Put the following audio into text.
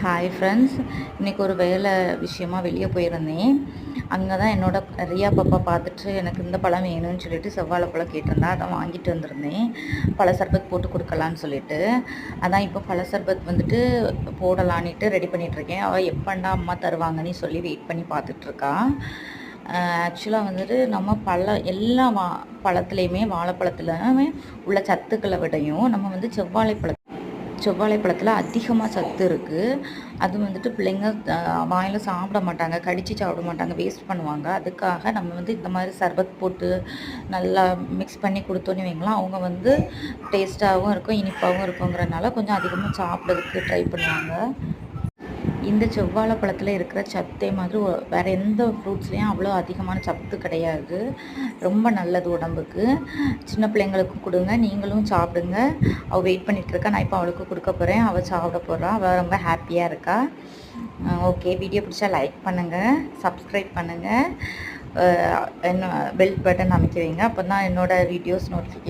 Hi friends இன்றைக்கி ஒரு வேலை விஷயமா வெளியே போயிருந்தேன். அங்கே தான் என்னோடய ரியா பாப்பா பார்த்துட்டு எனக்கு இந்த பழம் வேணும்னு சொல்லிட்டு செவ்வாழை பழம் கேட்டிருந்தா அதான் வாங்கிட்டு வந்திருந்தேன். பழ சர்பத் போட்டு கொடுக்கலான்னு சொல்லிட்டு. அதான் இப்போ பழ சர்பத் வந்துட்டு போடலான்ட்டு ரெடி பண்ணிகிட்ருக்கேன் அவள் எப்பண்டா அம்மா தருவாங்கன்னு சொல்லி வெயிட் பண்ணி பார்த்துட்ருக்கா ஆக்சுவலாக வந்துட்டு நம்ம பழ எல்லா வா பழத்துலேயுமே வாழைப்பழத்துலையுமே உள்ள சத்துக்களை விடையும் நம்ம வந்து செவ்வாழை பழத்தை செவ்வாழை பழத்தில் அதிகமாக சத்து இருக்குது அது வந்துட்டு பிள்ளைங்க வாயில் சாப்பிட மாட்டாங்க கடித்து சாப்பிட மாட்டாங்க வேஸ்ட் பண்ணுவாங்க. அதுக்காக நம்ம வந்து இந்த மாதிரி சர்பத் போட்டு நல்லா மிக்ஸ் பண்ணி கொடுத்தோன்னு வைங்களேன் அவங்க வந்து டேஸ்ட்டாகவும் இருக்கும் இனிப்பாகவும் இருக்குங்கிறனால கொஞ்சம் அதிகமாக சாப்பிட்றதுக்கு ட்ரை பண்ணுவாங்க. இந்த செவ்வாழை பழத்தில் இருக்கிற சத்தே மாதிரி வேறு எந்த ஃப்ரூட்ஸ்லேயும் அவ்வளோ அதிகமான சத்து கிடையாது. ரொம்ப நல்லது உடம்புக்கு. சின்ன பிள்ளைங்களுக்கும் கொடுங்க நீங்களும் சாப்பிடுங்க. அவள் வெயிட் பண்ணிகிட்டு இருக்கா நான் இப்போ அவளுக்கு கொடுக்க போகிறேன் அவள் சாப்பிட போகிறா அவள் ரொம்ப ஹாப்பியாக இருக்கா. ஓகே வீடியோ பிடிச்சா லைக் பண்ணுங்கள் சப்ஸ்கிரைப் பண்ணுங்கள் என்ன பெல் பட்டன் அமைக்க வைங்க. அப்போ தான் என்னோடய வீடியோஸ் நோட்டிஃபிகேஷன்